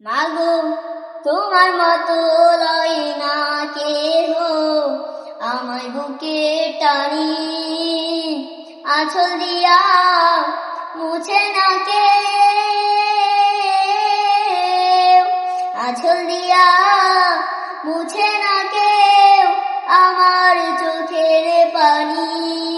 মাগো তোমার মতো লয় না কেহ। আমায় বুকে টানি আছল দিয়া মুছে না কে আঁচল দিয়া মুছে না কেউ আমার চোখের পানি।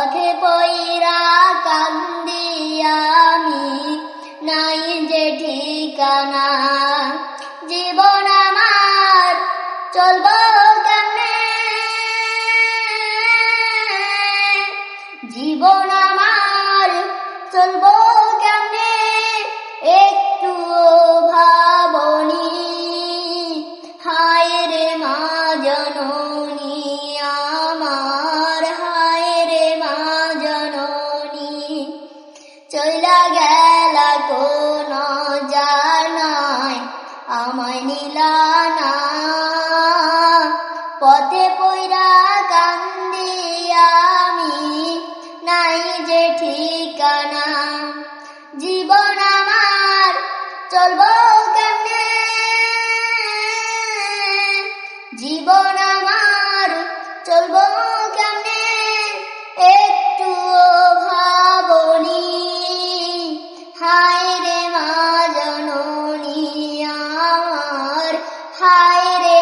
পথে পইরা কান্দি আমি নাই যে ঠিকানা। জীবন আমার চলব কেমনে? জীবন আমার চলবো আমায় নিলা না। পথে পৈরা কান্দি আমি নাই যে ঠিকানা। জীবন আমার চলবো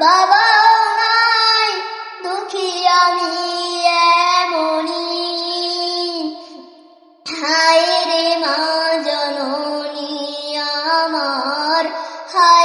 বাবাও নাই দুঃখী আমি এমনি হায় রে মা জননী আমার হায়